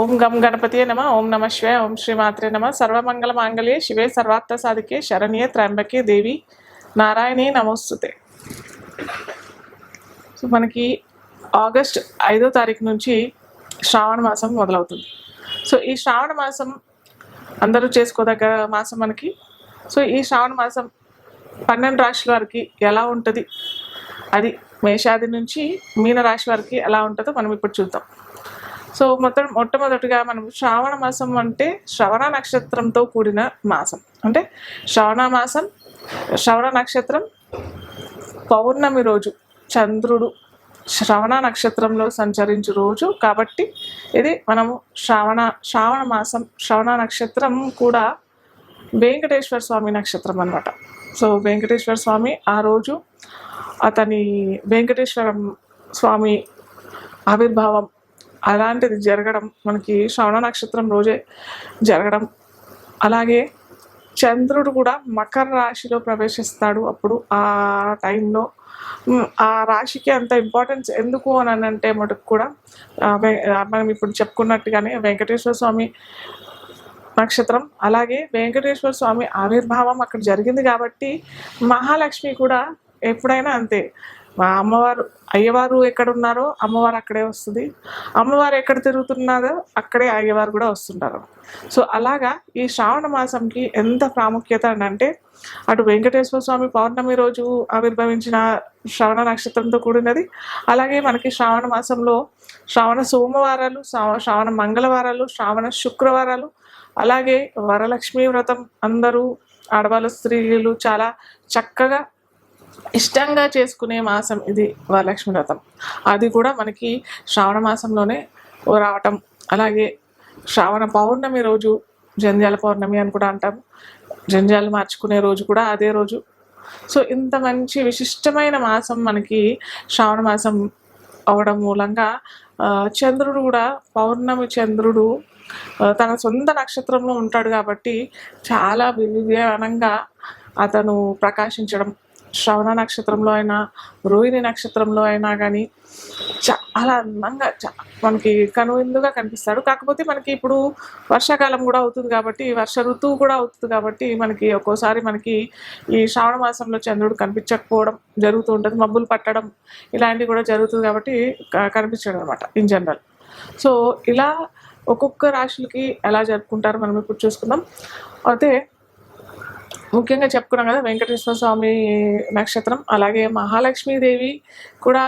ఓం గం గణపతియే నమ ఓం నమ శివే ఓం శ్రీమాత్రే నమ. సర్వమంగళ మాంగళ్యే శివే సర్వార్థ సాధికే శరణ్యే త్ర్యంబకే దేవి. నారాయణి నమోస్తుతే. సో మనకి ఆగస్ట్ ఐదో తారీఖు నుంచి శ్రావణ మాసం మొదలవుతుంది. సో ఈ శ్రావణ మాసం అందరూ చేసుకోదగ్గ మాసం మనకి. సో ఈ శ్రావణ మాసం పన్నెండు రాశుల వారికి ఎలా ఉంటుంది? అది మేషాది నుంచి మీన రాశి వారికి ఎలా ఉంటుందో మనం ఇప్పుడు చూద్దాం. సో మొత్తం మొట్టమొదటిగా మనం శ్రావణ మాసం అంటే శ్రవణ నక్షత్రంతో కూడిన మాసం. అంటే శ్రవణ మాసం శ్రవణ నక్షత్రం పౌర్ణమి రోజు చంద్రుడు శ్రవణ నక్షత్రంలో సంచరించు రోజు. కాబట్టి ఇది మనము శ్రావణ శ్రావణ మాసం శ్రవణ నక్షత్రం కూడా వెంకటేశ్వర స్వామి నక్షత్రం అనమాట సో వెంకటేశ్వర స్వామి ఆ రోజు అతని వెంకటేశ్వర స్వామి ఆవిర్భావం అలాంటిది జరగడం మనకి శ్రవణ నక్షత్రం రోజే జరగడం. అలాగే చంద్రుడు కూడా మకర రాశిలో ప్రవేశిస్తాడు అప్పుడు. ఆ టైంలో ఆ రాశికి అంత ఇంపార్టెన్స్ ఎందుకు అని అంటే మటుకు కూడా మనం ఇప్పుడు చెప్పుకున్నట్టుగానే వెంకటేశ్వర స్వామి నక్షత్రం అలాగే వెంకటేశ్వర స్వామి ఆవిర్భావం అక్కడ జరిగింది కాబట్టి మహాలక్ష్మి కూడా ఎప్పుడైనా అంతే. మా అమ్మవారు అయ్యవారు ఎక్కడ ఉన్నారో అమ్మవారు అక్కడే వస్తుంది. అమ్మవారు ఎక్కడ తిరుగుతున్నారో అక్కడే అయ్యవారు కూడా వస్తుంటారు. సో అలాగా ఈ శ్రావణ మాసంకి ఎంత ప్రాముఖ్యత అని అంటే అటు వెంకటేశ్వర స్వామి పౌర్ణమి రోజు ఆవిర్భవించిన శ్రవణ నక్షత్రంతో కూడినది. అలాగే మనకి శ్రావణ మాసంలో శ్రావణ సోమవారాలు శ్రావణ మంగళవారాలు శ్రావణ శుక్రవారాలు అలాగే వరలక్ష్మి వ్రతం అందరూ ఆడవాళ్ళ స్త్రీలు చాలా చక్కగా ఇష్టంగా చేసుకునే మాసం ఇది వరలక్ష్మి వ్రతం. అది కూడా మనకి శ్రావణ మాసంలోనే రావటం. అలాగే శ్రావణ పౌర్ణమి రోజు జంధ్యాల పౌర్ణమి అని కూడా అంటాం జంధ్యాలు మార్చుకునే రోజు కూడా అదే రోజు. సో ఇంత మంచి విశిష్టమైన మాసం మనకి శ్రావణ మాసం అవడం మూలంగా చంద్రుడు కూడా పౌర్ణమి చంద్రుడు తన సొంత నక్షత్రంలో ఉంటాడు కాబట్టి చాలా విలక్షణంగా అతను ప్రకాశించడం శ్రవణ నక్షత్రంలో అయినా రోహిణి నక్షత్రంలో అయినా కానీ చాలా అందంగా మనకి కనువిందుగా కనిపిస్తాడు. కాకపోతే మనకి ఇప్పుడు వర్షాకాలం కూడా అవుతుంది కాబట్టి వర్ష ఋతువు కూడా అవుతుంది కాబట్టి మనకి ఒక్కోసారి మనకి ఈ శ్రావణ మాసంలో చంద్రుడు కనిపించకపోవడం జరుగుతూ ఉంటుంది. మబ్బులు పట్టడం ఇలాంటివి కూడా జరుగుతుంది కాబట్టి కనిపించడం అనమాట ఇన్ జనరల్. సో ఇలా ఒక్కొక్క రాశులకి ఎలా జరుపుకుంటారో మనం ఇప్పుడు చూసుకుందాం. అయితే ముఖ్యంగా చెప్పుకున్నాం కదా వెంకటేశ్వర స్వామి నక్షత్రం అలాగే మహాలక్ష్మీదేవి కూడా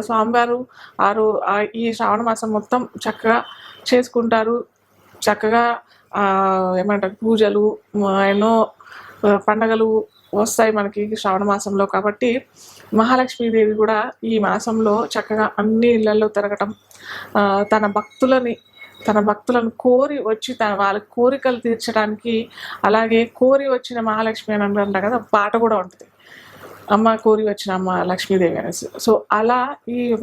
స్వామివారు ఆరు ఈ శ్రావణ మాసం మొత్తం చక్కగా చేసుకుంటారు. చక్కగా ఏమంటారు పూజలు ఎన్నో పండగలు వస్తాయి మనకి శ్రావణ మాసంలో కాబట్టి మహాలక్ష్మీదేవి కూడా ఈ మాసంలో చక్కగా అన్ని ఇళ్ళలో తిరగటం తన భక్తులని తన భక్తులను కోరి వచ్చి తన వాళ్ళ కోరికలు తీర్చడానికి అలాగే కోరి వచ్చిన మహాలక్ష్మి అని అంటారు కదా పాట కూడా ఉంటుంది. అమ్మ కోరి వచ్చిన అమ్మ లక్ష్మీదేవి అనేసి. సో అలా ఈ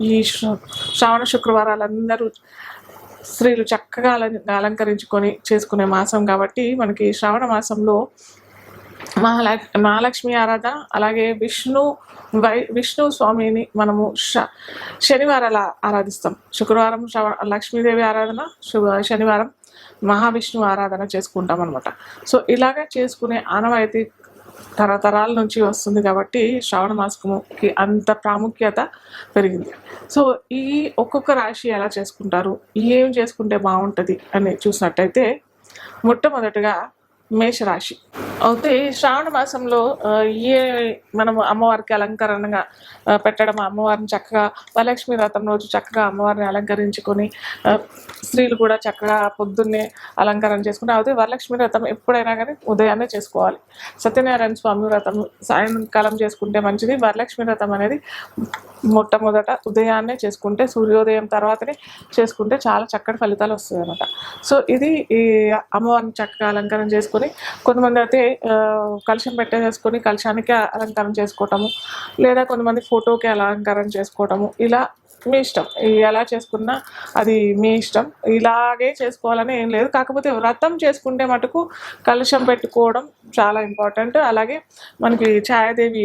ఈ శ్ర- శ్రావణ శుక్రవారాలందరూ స్త్రీలు చక్కగా అలం- అలంకరించుకొని చేసుకునే మాసం కాబట్టి మనకి శ్రావణ మాసంలో మహాలక్ మహాలక్ష్మి ఆరాధన అలాగే విష్ణు వై విష్ణు స్వామిని మనము శ శనివారాలు ఆరాధిస్తాం. శుక్రవారం శ్రవ లక్ష్మీదేవి ఆరాధన శు- శనివారం మహావిష్ణు ఆరాధన చేసుకుంటాం అనమాట సో ఇలాగా చేసుకునే ఆనవాయితీ తరతరాల నుంచి వస్తుంది కాబట్టి శ్రావణ మాసముకి అంత ప్రాముఖ్యత పెరిగింది. సో ఈ ఒక్కొక్క రాశి ఎలా చేసుకుంటారు? ఏం చేసుకుంటే బాగుంటుంది అని చూసినట్టయితే మొట్టమొదటిగా మేషరాశి. అయితే శ్రావణ మాసంలో ఏ మనం అమ్మవారికి అలంకరణగా పెట్టడం అమ్మవారిని చక్కగా వరలక్ష్మి వ్రతం రోజు చక్కగా అమ్మవారిని అలంకరించుకొని స్త్రీలు కూడా చక్కగా పొద్దున్నే అలంకరణ చేసుకుని అయితే వరలక్ష్మి వ్రతం ఎప్పుడైనా కానీ ఉదయాన్నే చేసుకోవాలి. సత్యనారాయణ స్వామి వ్రతం సాయంకాలం చేసుకుంటే మంచిది వరలక్ష్మి వ్రతం అనేది మొట్టమొదట ఉదయాన్నే చేసుకుంటే సూర్యోదయం తర్వాతనే చేసుకుంటే చాలా చక్కటి ఫలితాలు వస్తాయి అనమాట సో ఇది ఈ అమ్మవారిని చక్కగా అలంకరణ చేసుకొని కొంతమంది అయితే కలుషం కలశం పెట్టేసుకొని కలశానికి అలంకారం చేసుకోవటము లేదా కొంతమంది ఫోటోకి అలంకారం చేసుకోవటము ఇలా మీ ఇష్టం. ఎలా చేసుకున్నా అది మీ ఇష్టం. ఇలాగే చేసుకోవాలని ఏం లేదు. కాకపోతే వ్రతం చేసుకుంటే మటుకు కలశం పెట్టుకోవడం చాలా ఇంపార్టెంట్. అలాగే మనకి ఛాయాదేవి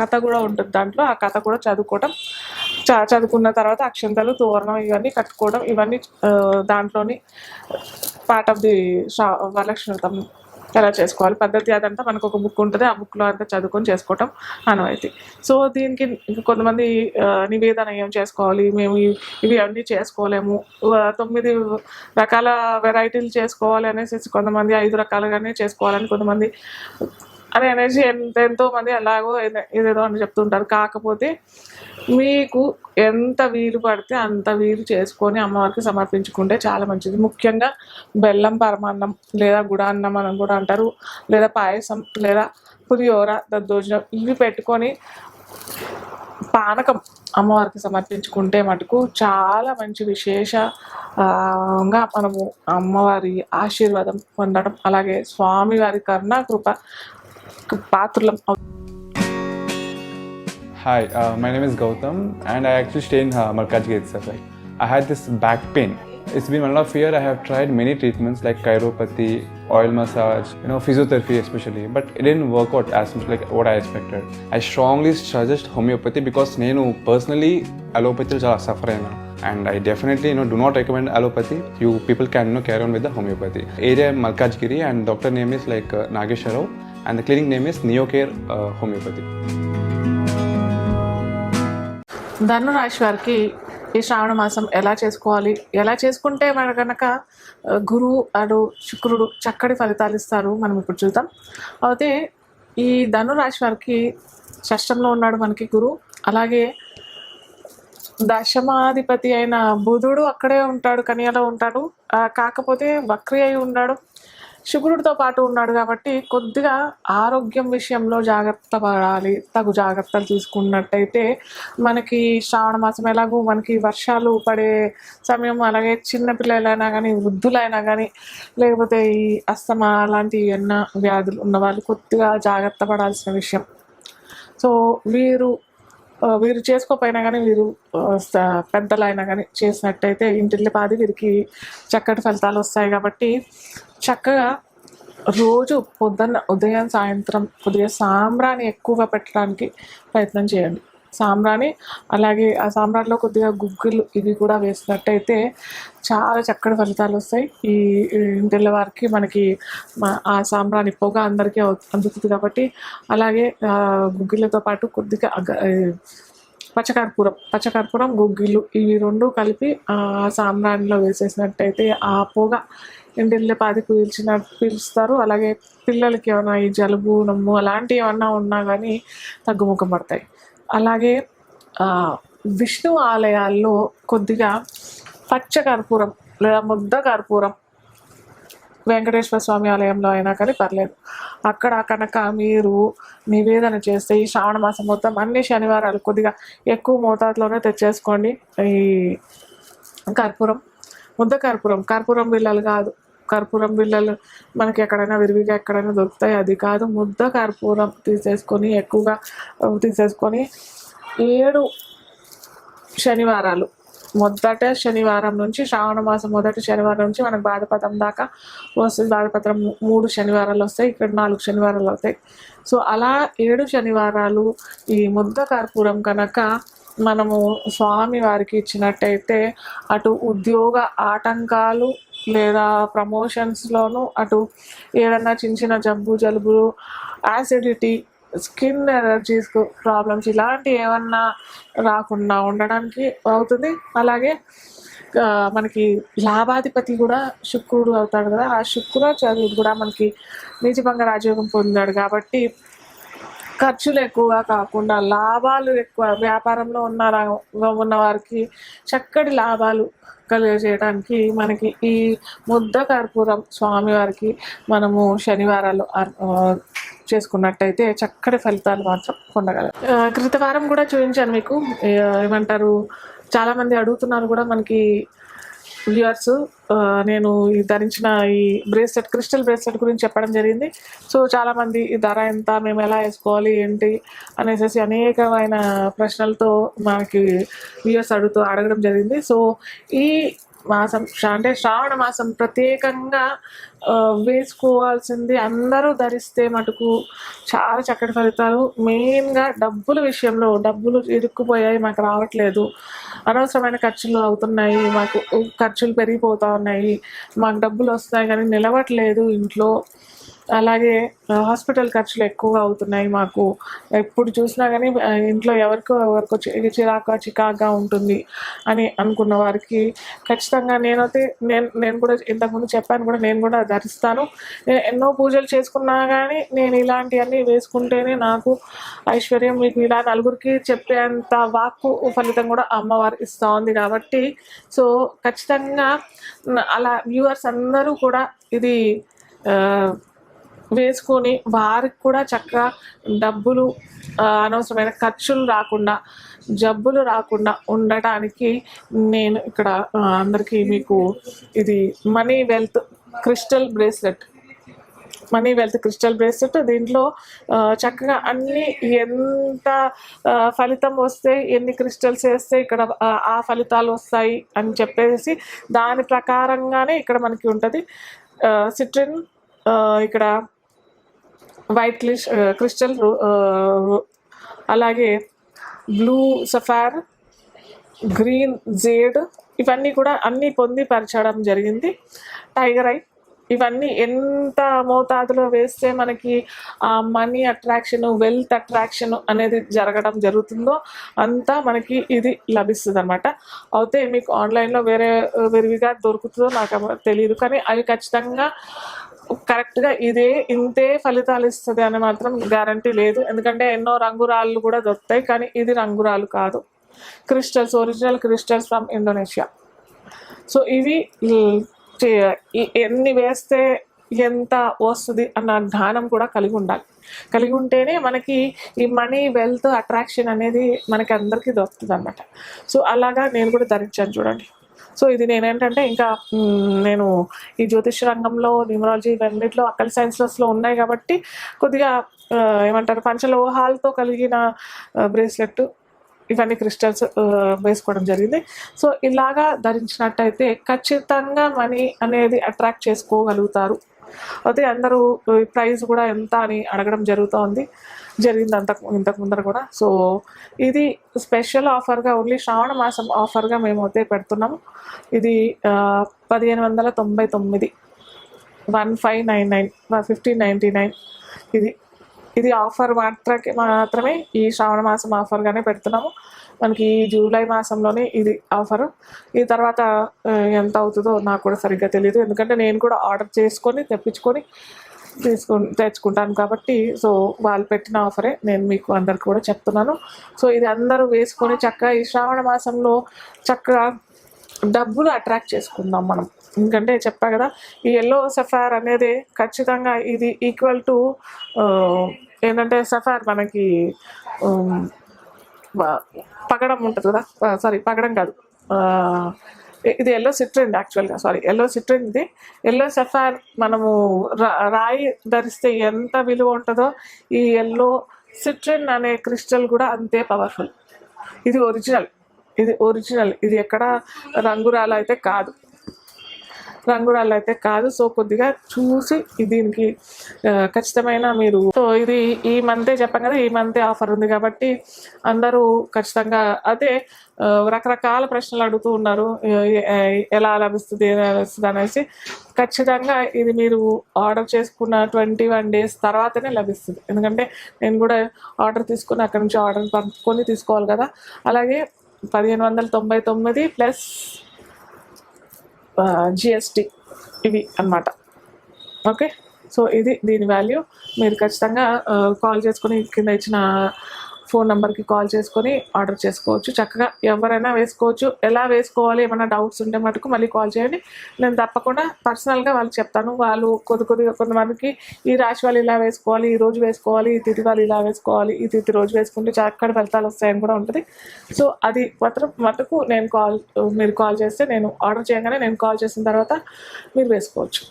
కథ కూడా ఉంటుంది దాంట్లో. ఆ కథ కూడా చదువుకోవడం చదువుకున్న తర్వాత అక్షంతలు తోరణం ఇవన్నీ కట్టుకోవడం ఇవన్నీ దాంట్లోని పార్ట్ ఆఫ్ ది వరలక్ష్మి వ్రతం ఎలా చేసుకోవాలి. పద్ధతి అదంతా మనకు ఒక బుక్ ఉంటుంది. ఆ బుక్లో అంతా చదువుకొని చేసుకోవటం అనవైతే సో దీనికి కొంతమంది నివేదన ఏం చేసుకోవాలి? మేము ఇవి- అన్నీ చేసుకోలేము. తొమ్మిది రకాల వెరైటీలు చేసుకోవాలి అనేసి కొంతమంది ఐదు రకాలుగానే చేసుకోవాలని కొంతమంది అని అనేసి ఎంత ఎంతో మంది అలాగో ఏదేదో అని చెప్తుంటారు. కాకపోతే మీకు ఎంత వీలు పడితే అంత వీలు చేసుకొని అమ్మవారికి సమర్పించుకుంటే చాలా మంచిది. ముఖ్యంగా బెల్లం పరమాన్నం లేదా గుడాన్నం అని కూడా అంటారు. లేదా పాయసం లేదా పులిహోర దద్దోజనం ఇవి పెట్టుకొని పానకం అమ్మవారికి సమర్పించుకుంటే మటుకు చాలా మంచి విశేషంగా మనము అమ్మవారి ఆశీర్వాదం పొందడం అలాగే స్వామివారి కరుణా కృప పాత్రలం అవుతాం. Hi, uh, my name is Gautam, and I actually stay in uh, Markajgir itself. Right? I had this back pain. It's been one and a half year. I have tried many treatments like chiropathy, oil massage, you know, physiotherapy especially, but it didn't work out as much like what I expected. I strongly suggest homeopathy because నేను personally allopathy చాలా suffer అయినా and I definitely you know do not recommend allopathy. You people can you know carry on with the homeopathy. Area Malkajgiri and doctor name is like uh, Nagesha Rao And the clinic name is Neocare uh, Homeopathy. ధనురాశి వారికి ఈ శ్రావణ మాసం ఎలా చేసుకోవాలి? ఎలా చేసుకుంటే మన కనుక గురువు అడు శుక్రుడు చక్కటి ఫలితాలు ఇస్తారు? మనం ఇప్పుడు చూద్దాం. అయితే ఈ ధనురాశి వారికి షష్టంలో ఉన్నాడు మనకి గురువు. అలాగే దశమాధిపతి అయిన బుధుడు అక్కడే ఉంటాడు కనియలో ఉంటాడు. కాకపోతే వక్రి అయి ఉన్నాడు. శుక్రుడితో పాటు ఉన్నాడు కాబట్టి కొద్దిగా ఆరోగ్యం విషయంలో జాగ్రత్త పడాలి తగు జాగ్రత్తలు తీసుకున్నట్టయితే మనకి శ్రావణ మాసం ఎలాగూ మనకి వర్షాలు పడే సమయం అలాగే చిన్నపిల్లలైనా కానీ వృద్ధులైనా కానీ లేకపోతే ఈ అస్తమా లాంటి ఎన్న వ్యాధులు ఉన్న వాళ్ళు కొద్దిగా జాగ్రత్త పడాల్సిన విషయం. సో వీరు వీరు చేసుకోకపోయినా కానీ వీరు పెద్దలైనా కానీ చేసినట్టయితే ఇంటిల్లి పాది వీరికి చక్కటి ఫలితాలు వస్తాయి కాబట్టి చక్కగా రోజు పొద్దున్న ఉదయం సాయంత్రం కొద్దిగా సాంబ్రాణి ఎక్కువగా పెట్టడానికి ప్రయత్నం చేయండి. సాంబ్రాణి అలాగే ఆ సాంబ్రాణిలో కొద్దిగా గుగ్గిళ్ళు ఇవి కూడా వేసినట్టయితే చాలా చక్కటి ఫలితాలు వస్తాయి. ఈ ఈ వారికి మనకి ఆ సాంబ్రాణి పొగ అందరికీ అందుతుంది కాబట్టి అలాగే గుగ్గిలతో గుగ్గిళ్ళతో పాటు కొద్దిగా పచ్చకర్పూరం పచ్చకర్పూరం గుగ్గిళ్ళు ఇవి రెండు కలిపి ఆ సాంబ్రాణిలో వేసేసినట్టయితే ఆ పొగ ఇంటిల్లే పాది పీల్చిన పిలుస్తారు. అలాగే పిల్లలకి ఏమైనా ఈ జలుబు నమ్ము అలాంటివి ఏమన్నా ఉన్నా కానీ తగ్గుముఖం పడతాయి. అలాగే విష్ణు ఆలయాల్లో కొద్దిగా పచ్చ కర్పూరం లేదా ముద్ద కర్పూరం వెంకటేశ్వర స్వామి ఆలయంలో అయినా కానీ పర్లేదు. అక్కడ కనుక మీరు నివేదన చేస్తే ఈ శ్రావణ మాసం మొత్తం అన్ని శనివారాలు కొద్దిగా ఎక్కువ మోతాదులోనే తెచ్చేసుకోండి ఈ కర్పూరం. ముద్ద కర్పూరం. కర్పూరం బిళ్ళలు కాదు. కర్పూరం బిళ్ళలు మనకి ఎక్కడైనా విరివిగా ఎక్కడైనా దొరుకుతాయి. అది కాదు ముద్ద కర్పూరం తీసేసుకొని ఎక్కువగా తీసేసుకొని ఏడు శనివారాలు. మొదట శనివారం నుంచి శ్రావణ మాసం మొదటి శనివారం నుంచి మనకు బాధపత్రం దాకా వస్తుంది. బాధపత్రం మూడు శనివారాలు వస్తాయి ఇక్కడ నాలుగు శనివారాలు అవుతాయి. సో అలా ఏడు శనివారాలు ఈ ముద్ద కర్పూరం కనుక మనము స్వామి వారికి ఇచ్చినట్టయితే అటు ఉద్యోగ ఆటంకాలు లేదా ప్రమోషన్స్లోనూ అటు ఏదన్నా చిన్న చిన్న జబ్బు జలుబులు యాసిడిటీ స్కిన్ ఎలర్జీస్ ప్రాబ్లమ్స్ ఇలాంటి ఏమన్నా రాకుండా ఉండడానికి అవుతుంది. అలాగే మనకి లాభాధిపతి కూడా శుక్రుడు అవుతాడు కదా. ఆ శుక్రాచార్యుడు కూడా మనకి నీచభంగ రాజయోగం పొందాడు కాబట్టి ఖర్చులు ఎక్కువగా కాకుండా లాభాలు ఎక్కువ వ్యాపారంలో ఉన్న ఉన్న వారికి చక్కటి లాభాలు కలిగజేయడానికి మనకి ఈ ముద్ద కర్పూరం స్వామివారికి మనము శనివారాలు చేసుకున్నట్టయితే చక్కటి ఫలితాలు మాత్రం పొందగలం. క్రితవారం కూడా చూపించాను మీకు. ఏమంటారు? చాలామంది అడుగుతున్నారు కూడా మనకి వ్యూవర్స్ నేను ఈ ధరించిన ఈ బ్రేస్లెట్ క్రిస్టల్ బ్రేస్లెట్ గురించి చెప్పడం జరిగింది. సో చాలామంది ఈ ధర ఎంత మేము ఎలా వేసుకోవాలి ఏంటి అనేసి అనేకమైన ప్రశ్నలతో మనకి వ్యూవర్స్ అడుగుతూ అడగడం జరిగింది. సో ఈ మాసం అంటే శ్రావణ మాసం ప్రత్యేకంగా వేసుకోవాల్సింది అందరూ ధరిస్తే మటుకు చాలా చక్కటి ఫలితాలు. మెయిన్గా డబ్బుల విషయంలో డబ్బులు ఇరుక్కుపోయాయి మాకు రావట్లేదు. అనవసరమైన ఖర్చులు అవుతున్నాయి మాకు ఖర్చులు పెరిగిపోతూ ఉన్నాయి మాకు డబ్బులు వస్తాయి కానీ నిలవట్లేదు ఇంట్లో. అలాగే హాస్పిటల్ ఖర్చులు ఎక్కువగా అవుతున్నాయి మాకు. ఎప్పుడు చూసినా కానీ ఇంట్లో ఎవరికో ఎవరికో చి- చిరాక చికాగా ఉంటుంది అని అనుకున్న వారికి ఖచ్చితంగా నేనైతే నేను నేను కూడా ఇంతకుముందు చెప్పాను కూడా నేను కూడా ధరిస్తాను. నేను ఎన్నో పూజలు చేసుకున్నా కానీ నేను ఇలాంటివన్నీ వేసుకుంటేనే నాకు ఐశ్వర్యం. మీకు ఇలా నలుగురికి చెప్పేంత వాక్కు ఫలితం కూడా అమ్మవారు ఇస్తూ ఉంది కాబట్టి సో ఖచ్చితంగా అలా వ్యూవర్స్ అందరూ కూడా ఇది వేసుకొని వారికి కూడా చక్కగా డబ్బులు అనవసరమైన ఖర్చులు రాకుండా జబ్బులు రాకుండా ఉండటానికి నేను ఇక్కడ అందరికీ మీకు ఇది money wealth crystal bracelet. Money wealth crystal bracelet దీంట్లో చక్కగా అన్ని ఎంత ఫలితం వస్తే ఎన్ని క్రిస్టల్స్ వేస్తే ఇక్కడ ఆ ఫలితాలు వస్తాయి అని చెప్పేసి దాని ప్రకారంగానే ఇక్కడ మనకి ఉంటుంది. సిట్రిన్ ఇక్కడ వైట్ క్లిష్ క్రిస్టల్ అలాగే బ్లూ సఫార్ గ్రీన్ జేడ్ ఇవన్నీ కూడా అన్నీ పొందిపరచడం జరిగింది. టైగర్ ఐ ఇవన్నీ ఎంత మోతాదులో వేస్తే మనకి ఆ మనీ అట్రాక్షన్ వెల్త్ అట్రాక్షన్ అనేది జరగడం జరుగుతుందో అంతా మనకి ఇది లభిస్తుంది అనమాట అయితే మీకు ఆన్లైన్లో వేరే విరివిగా దొరుకుతుందో నాకు తెలియదు కానీ అవి ఖచ్చితంగా కరెక్ట్గా ఇదే ఇంతే ఫలితాలు ఇస్తుంది అని మాత్రం గ్యారంటీ లేదు. ఎందుకంటే ఎన్నో రంగురాళ్ళు కూడా దొరుకుతాయి కానీ ఇది రంగురాలు కాదు. Crystals original crystals from Indonesia so ఇవి ఎన్ని వేస్తే ఎంత వస్తుంది అన్న జ్ఞానం కూడా కలిగి ఉండాలి. కలిగి ఉంటేనే మనకి ఈ మనీ వెల్త్ అట్రాక్షన్ అనేది మనకి అందరికీ దొరుకుతుంది అనమాట సో అలాగా నేను కూడా ధరించాను చూడండి. సో ఇది నేనేంటంటే ఇంకా నేను ఈ జ్యోతిష్ రంగంలో న్యూమరాలజీ ఇవన్నిటిలో అక్కడ సైన్సెస్లో ఉన్నాయి కాబట్టి కొద్దిగా ఏమంటారు పంచలోహాలతో కలిగిన బ్రేస్లెట్ ఇవన్నీ క్రిస్టల్స్ వేసుకోవడం జరిగింది. సో ఇలాగా ధరించినట్టయితే ఖచ్చితంగా మనీ అనేది అట్రాక్ట్ చేసుకోగలుగుతారు. అయితే అందరూ ప్రైస్ కూడా ఎంత అని అడగడం జరుగుతోంది. జరిగింది అంత ఇంతకు ముందర కూడా. సో ఇది స్పెషల్ ఆఫర్గా ఓన్లీ శ్రావణ మాసం ఆఫర్గా మేము అయితే పెడుతున్నాము ఇది పదిహేను వందల తొంభై తొమ్మిది. One five nine nine fifteen ninety nine. ఇది. ఇది ఆఫర్ మాత్రకే మాత్రమే ఈ శ్రావణ మాసం ఆఫర్గానే పెడుతున్నాము. మనకి ఈ జూలై మాసంలోనే ఇది ఆఫర్. ఈ తర్వాత ఎంత అవుతుందో నాకు కూడా సరిగ్గా తెలియదు ఎందుకంటే నేను కూడా ఆర్డర్ చేసుకొని తెప్పించుకొని తీసుకు తెచ్చుకుంటాను కాబట్టి సో వాళ్ళు పెట్టిన ఆఫరే నేను మీకు అందరికి కూడా చెప్తున్నాను. సో ఇది అందరూ వేసుకొని చక్కగా ఈ శ్రావణ మాసంలో చక్కగా డబ్బులు అట్రాక్ట్ చేసుకుందాం మనం. ఎందుకంటే చెప్పా కదా ఈ ఎల్లో సఫార్ అనేది ఖచ్చితంగా ఇది ఈక్వల్ టు ఏంటంటే సఫార్ మనకి పగడం ఉంటుంది కదా? సారీ పగడం కాదు. ఇది ఎల్లో సిట్రిన్ యాక్చువల్గా సారీ ఎల్లో సిట్రిన్ ఇది. ఎల్లో సఫార్ మనము రా- రాయి ధరిస్తే ఎంత విలువ ఉంటుందో ఈ ఎల్లో సిట్రిన్ అనే క్రిస్టల్ కూడా అంతే పవర్ఫుల్ ఇది ఒరిజినల్ ఇది ఒరిజినల్ ఇది ఎక్కడ రంగురాలు అయితే కాదు. రంగురాళ్ళు అయితే కాదు. సో కొద్దిగా చూసి దీనికి ఖచ్చితమైన మీరు సో ఇది ఈ మంతే చెప్పాం కదా ఈ మంతే ఆఫర్ ఉంది కాబట్టి అందరూ ఖచ్చితంగా అదే రకరకాల ప్రశ్నలు అడుగుతూ ఉన్నారు. ఎలా లభిస్తుంది ఎలా లభిస్తుంది అనేసి ఖచ్చితంగా ఇది మీరు ఆర్డర్ చేసుకున్న ట్వంటీ వన్ డేస్ తర్వాతనే లభిస్తుంది. ఎందుకంటే నేను కూడా ఆర్డర్ తీసుకుని అక్కడ నుంచి ఆర్డర్ పంపుకొని తీసుకోవాలి కదా. అలాగే పదిహేను వందల తొంభై తొమ్మిది ప్లస్ జిఎస్టి ఇవి అన్నమాట. ఓకే? సో ఇది దీని వాల్యూ. మీరు ఖచ్చితంగా కాల్ చేసుకుని కింద ఇచ్చిన ఫోన్ నెంబర్కి కాల్ చేసుకొని ఆర్డర్ చేసుకోవచ్చు. చక్కగా ఎవరైనా వేసుకోవచ్చు. ఎలా వేసుకోవాలి? ఏమైనా డౌట్స్ ఉంటే మటుకు మళ్ళీ కాల్ చేయండి. నేను తప్పకుండా పర్సనల్గా వాళ్ళు చెప్తాను. వాళ్ళు కొద్ది కొద్దిగా కొంతమందికి ఈ రాశి వాళ్ళు ఇలా వేసుకోవాలి ఈ రోజు వేసుకోవాలి ఈ తిథి వాళ్ళు ఇలా వేసుకోవాలి ఈ తిథి రోజు వేసుకుంటే చక్కడ ఫలితాలు వస్తాయని కూడా ఉంటుంది. సో అది మాత్రం మటుకు నేను కాల్ మీరు కాల్ చేస్తే నేను ఆర్డర్ చేయగానే నేను కాల్ చేసిన తర్వాత మీరు వేసుకోవచ్చు.